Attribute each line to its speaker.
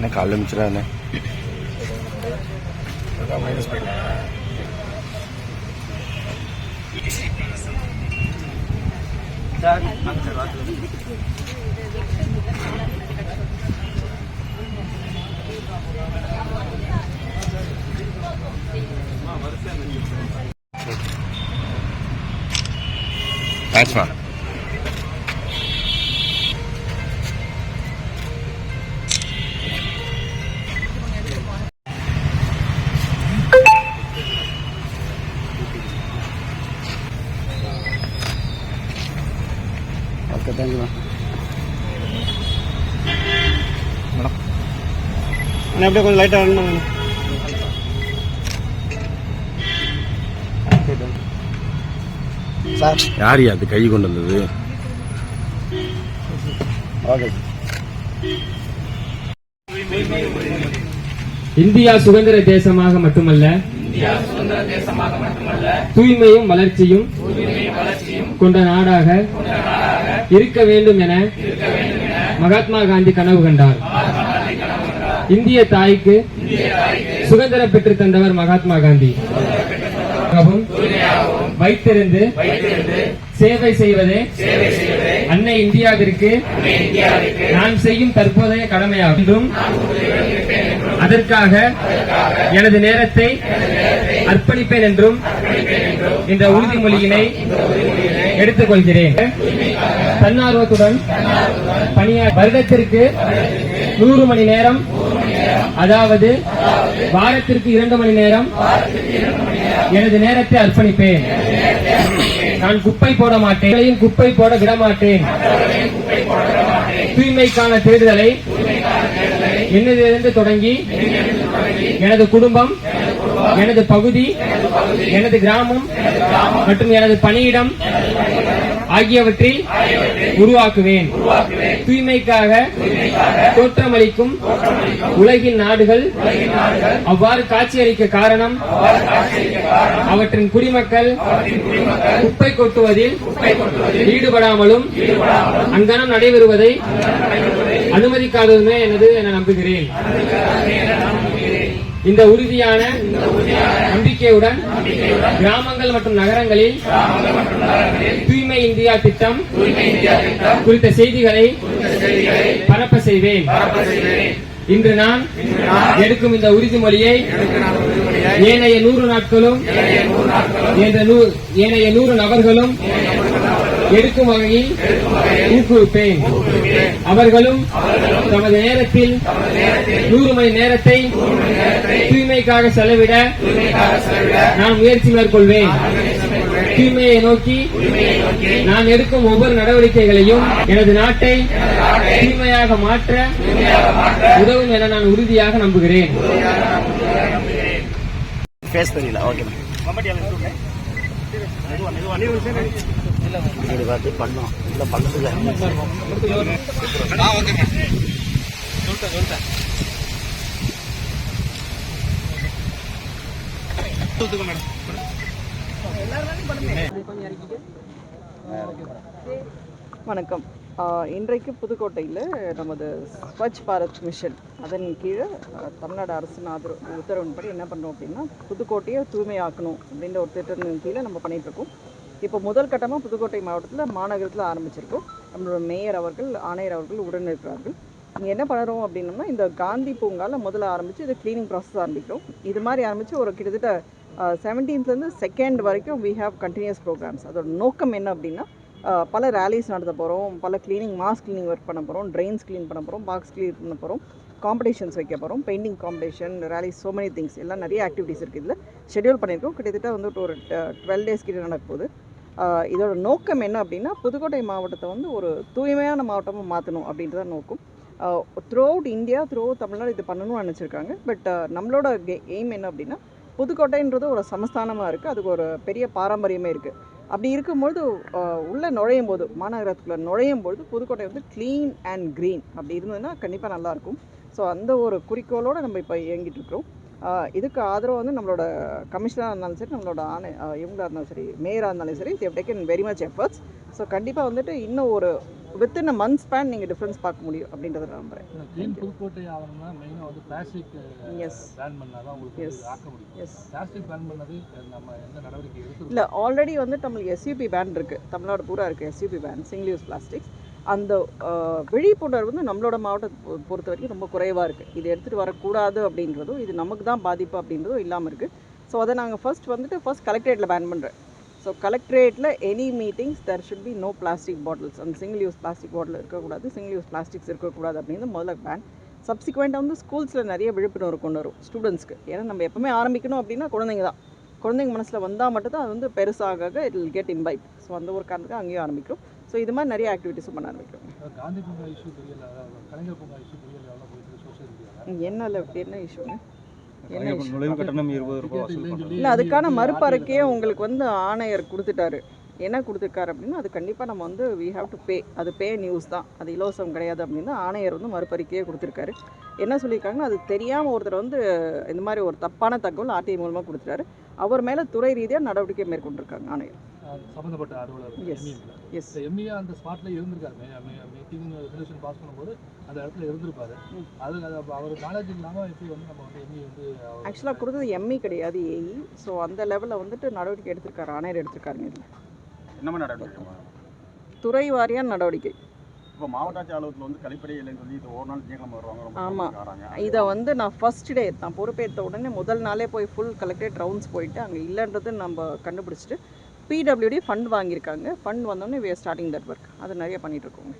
Speaker 1: ने काले मिचरा That's fine. Okay thank
Speaker 2: you madam madam కొంచెం లైట్ అన్న
Speaker 1: சார்.
Speaker 3: யார் அது கை கொண்டு வந்தது?
Speaker 1: ஓகே.
Speaker 4: இந்தியா சுதந்திர தேசமாக மட்டுமல்ல தூய்மையும் வளர்ச்சியும் கொண்ட நாடாக இருக்க வேண்டும் என மகாத்மா காந்தி கனவு கண்டார். இந்திய தாய்க்கு சுதந்திரம் பெற்று தந்தவர் மகாத்மா காந்தி. வைத்திருந்து சேவை செய்வதே அன்னை இந்தியாவிற்கு நான் செய்யும் தற்போதைய கடமையாகும். அதற்காக எனது நேரத்தை அர்ப்பணிப்பேன் என்றும் இந்த உறுதிமொழியினை எடுத்துக் கொள்கிறேன் தன்னார்வத்துடன் பணியா வருடத்திற்கு நூறு மணி நேரம் அதாவது வாரத்திற்கு இரண்டு மணி நேரம் எனது நேரத்தை அர்ப்பணிப்பேன். நான் குப்பை போட மாட்டேன். எங்களையும் குப்பை போட விடமாட்டேன் தூய்மைக்கான தேடுதலை என்னதிலிருந்து தொடங்கி எனது குடும்பம் எனது பகுதி எனது கிராமம் மற்றும் எனது பணியிடம் ஆகியவற்றில் உருவாக்குவேன். தூய்மைக்காக தோற்றமளிக்கும் உலகின் நாடுகள் அவ்வாறு காட்சியளிக்க காரணம் அவற்றின் குடிமக்கள் குப்பை கொட்டுவதில் ஈடுபடாமலும் அங்கனம் நடைபெறுவதை அனுமதிக்காததுமே எனது என நம்புகிறேன். இந்த உறுதியான நம்பிக்கையுடன் கிராமங்கள் மற்றும் நகரங்களில் தூய்மை இந்தியா திட்டம் குறித்த செய்திகளை பரப்ப செய்வேன். இன்று நான் எடுக்கும் இந்த உறுதிமொழியை ஏனைய நூறு நாட்களும் நூ- ஏனைய நூறு நபர்களும் எடுக்கும் வகையில் ஊக்குவிப்பேன். அவர்களும் தமது நேரத்தில் நூறு மணி நேரத்தை தூய்மைக்காக செலவிட நான் முயற்சி மேற்கொள்வேன். தூய்மையை நோக்கி நான் எடுக்கும் ஒவ்வொரு நடவடிக்கைகளையும் எனது நாட்டை தூய்மையாக மாற்ற உதவும் என நான் உறுதியாக நம்புகிறேன்.
Speaker 1: ஃபேஸ் தெரியல ஓகே வீடு பார்த்து பண்ணோம் இல்லை பண்ணதுக்கு
Speaker 5: வணக்கம் இன்றைக்கு புதுக்கோட்டையில் நமது ஸ்வச் பாரத் மிஷன் அதன் கீழே தமிழ்நாடு அரசின் ஆதரவு உத்தரவின்படி என்ன பண்ணுறோம் அப்படின்னா புதுக்கோட்டையை தூய்மையாக்கணும் அப்படின்ற ஒரு திட்டத்தின் கீழே நம்ம பண்ணிகிட்ருக்கோம் இப்போ முதல் கட்டமாக புதுக்கோட்டை மாவட்டத்தில் மாநகரத்தில் ஆரம்பிச்சிருக்கோம். நம்மளோட மேயர் அவர்கள் ஆணையர் அவர்கள் உடன் இருக்கிறார்கள். இங்கே என்ன பண்ணுறோம் அப்படின்னம்னா இந்த காந்தி பூங்காவில் முதல்ல ஆரம்பித்து இது க்ளீனிங் ப்ராசஸ் ஆரம்பிக்கிறோம். இது மாதிரி ஆரம்பித்து ஒரு கிட்டத்தட்ட செவன்டீன்த்லேருந்து செகண்ட் வரைக்கும் வி ஹாவ் கண்டினியூஸ் ப்ரோக்ராம்ஸ் அதோட நோக்கம் என்ன அப்படின்னா பல ரேலிஸ் நடத்த போகிறோம் பல க்ளீனிங் மாஸ் க்ளீனிங் ஒர்க் பண்ண போகிறோம் ட்ரெயின்ஸ் க்ளீன் பண்ண போகிறோம் பாக்ஸ் க்ளீன் பண்ண போகிறோம் காம்படிஷன்ஸ் வைக்க போகிறோம் painting competition rallies so many things எல்லாம் நிறைய ஆக்டிவிட்டீஸ் இருக்குது இதில். ஷெட்யூல் பண்ணியிருக்கோம். கிட்டத்தட்ட வந்துட்டு ஒரு டுவெல் டேஸ் கிட்ட நடக்க போகுது. இதோட நோக்கம் என்ன அப்படின்னா புதுக்கோட்டை மாவட்டத்தை வந்து ஒரு தூய்மையான மாவட்டமாக மாற்றணும் அப்படின்றத நோக்கம். Throughout India through Tamil Nadu இது பண்ணணும்னு நினச்சிருக்காங்க. பட் நம்மளோட எய்ம் என்ன அப்படின்னா புதுக்கோட்டைன்றது ஒரு சமஸ்தானமாக இருக்குது அதுக்கு ஒரு பெரிய பாரம்பரியமே இருக்குது அப்படி இருக்கும்பொழுது உள்ளே நுழையும் போது மாநகரத்துக்குள்ளே நுழையும் பொழுது புதுக்கோட்டை வந்து க்ளீன் அண்ட் க்ரீன் அப்படி இருந்ததுன்னா கண்டிப்பாக நல்லாயிருக்கும் ஸோ அந்த ஒரு குறிக்கோளோடு நம்ம இப்போ இயங்கிட்டு இருக்கிறோம். இதுக்கு ஆதரவு வந்து நம்மளோட கமிஷனராக இருந்தாலும் சரி நம்மளோட ஆணை ஆஹ் இவங்களா இருந்தாலும் சரி மேயராக இருந்தாலும் சரி they've taken very much efforts so கண்டிப்பாக வந்துட்டு இன்னும் ஒரு வித்தின் அ மந்த் ஸ்பேன் நீங்கள் டிஃப்ரென்ஸ் பார்க்க முடியும் அப்படின்றத நம்புகிறேன்
Speaker 1: க்ளீன் புதுக்கோட்டை ஆகணும்னா மெயினாக வந்து பிளாஸ்டிக்
Speaker 5: எஸ்
Speaker 1: பேன் பண்ணால் தான் உங்களுக்கு முடியும்.
Speaker 5: எஸ்
Speaker 1: பிளாஸ்டிக் பேன் பண்ணது நம்ம எந்த நடவடிக்கை
Speaker 5: இல்லை ஆல்ரெடி வந்து நம்மளுக்கு எஸ்யூபி பேன் இருக்குது தமிழ்நாடு பூரா இருக்குது SUP ban single use plastics அந்த விழிப்புணர்வு வந்து நம்மளோட மாவட்டத்தை பொ- பொறுத்த வரைக்கும் ரொம்ப குறைவாக இருக்குது இது எடுத்துகிட்டு வரக்கூடாது அப்படின்றதும் இது நமக்கு தான் பாதிப்பு அப்படின்றதும் இல்லாமல் இருக்குது ஸோ அதை நாங்கள் ஃபஸ்ட் வந்துட்டு ஃபஸ்ட் கலெக்டரேட்டில் பேன் பண்ணுறேன் so கலெக்டரேட்டில் any meetings there should be no plastic bottles அந்த சிங்கிள் யூஸ் பிளாஸ்டிக் பாட்டில் இருக்கக்கூடாது சிங்கிள் யூஸ் பிளாஸ்டிக்ஸ் இருக்கக்கூடாது அப்படின்னு முதல்ல பேன் சப்சிக்வெண்ட்டாக வந்து ஸ்கூல்ஸில் நிறைய விழிப்புணர்வு கொண்டு வரும் ஸ்டூடெண்ட்ஸ்க்கு ஏன்னா நம்ம எப்போவுமே ஆரம்பிக்கணும் அப்படின்னா குழந்தைங்க தான். குழந்தைங்க மனசில் வந்தால் மட்டும்தான் அது வந்து பெருசாக it will get invite so அந்த ஒரு காரணத்துக்கு அங்கேயும் ஆரம்பிக்கும் ஸோ இது மாதிரி நிறைய ஆக்டிவிட்டீஸும் பண்ண ஆரம்பிக்கும் என்ன இல்லை என்ன இஷ்யூங்க இல்லை அதுக்கான மறுப்பறைக்கையே உங்களுக்கு வந்து ஆணையர் கொடுத்துட்டாரு. என்ன கொடுத்துருக்காரு அப்படின்னா அது கண்டிப்பாக நம்ம வந்து வி ஹாவ் டு பே அது பே நியூஸ் தான். அது இலவசம் கிடையாது அப்படின்னு ஆணையர் வந்து மறுப்பறிக்கையே கொடுத்துருக்காரு. என்ன சொல்லியிருக்காங்கன்னா அது தெரியாமல் ஒருத்தர் வந்து இந்த மாதிரி ஒரு தப்பான தகவல் ஆர்டிஐ மூலமாக கொடுத்துட்டாரு. அவர் மேலே துறை ரீதியாக நடவடிக்கை மேற்கொண்டிருக்காங்க ஆணையர்.
Speaker 1: சம்மந்தப்பட்ட அலுவலர்
Speaker 5: எஸ்
Speaker 1: இந்த எம்இயா அந்த ஸ்பாட்ல இருந்திருக்காரு. மீட்டிங் ரெசல்யூஷன் பாஸ் பண்ணும்போது அந்த இடத்துல இருந்திருப்பாரு. அது அவர் நாலேஜ் இல்லாமல் எப்படி வந்து நம்ம வந்து எம்இ வந்து அவர்
Speaker 5: ஆக்சுவலாக கொடுத்தது எம்இ கிடையாது ஏஇ ஸோ அந்த லெவலில் வந்துட்டு நடவடிக்கை எடுத்திருக்காரு ஆணையர் எடுத்திருக்காருங்க இதில்.
Speaker 3: என்ன மாதிரி நடவடிக்கை?
Speaker 5: துறை வாரியான நடவடிக்கை.
Speaker 3: இப்போ மாவட்ட ஆட்சி அலுவலகத்தில் வந்து கழிப்பறை இல்லைன்னு சொல்லி இது ஒரு நாள் திங்கக்கிழமை வருவாங்க ரொம்ப
Speaker 5: ஆமா.
Speaker 3: வராங்க.
Speaker 5: இதை வந்து நான் ஃபர்ஸ்ட் டே நான் பொறுப்பேற்ற உடனே முதல் நாளே போய் ஃபுல் கலெக்டரேட் ரவுண்ட்ஸ் போயிட்டு அங்கே இல்லைன்றது நம்ம கண்டுபிடிச்சிட்டு பிடபிள்யூடி ஃபண்ட் வாங்கியிருக்காங்க. ஃபண்ட் வந்தோடனே are ஸ்டார்டிங் தட் ஒர்க் அது நிறைய பண்ணிட்டு இருக்கோங்க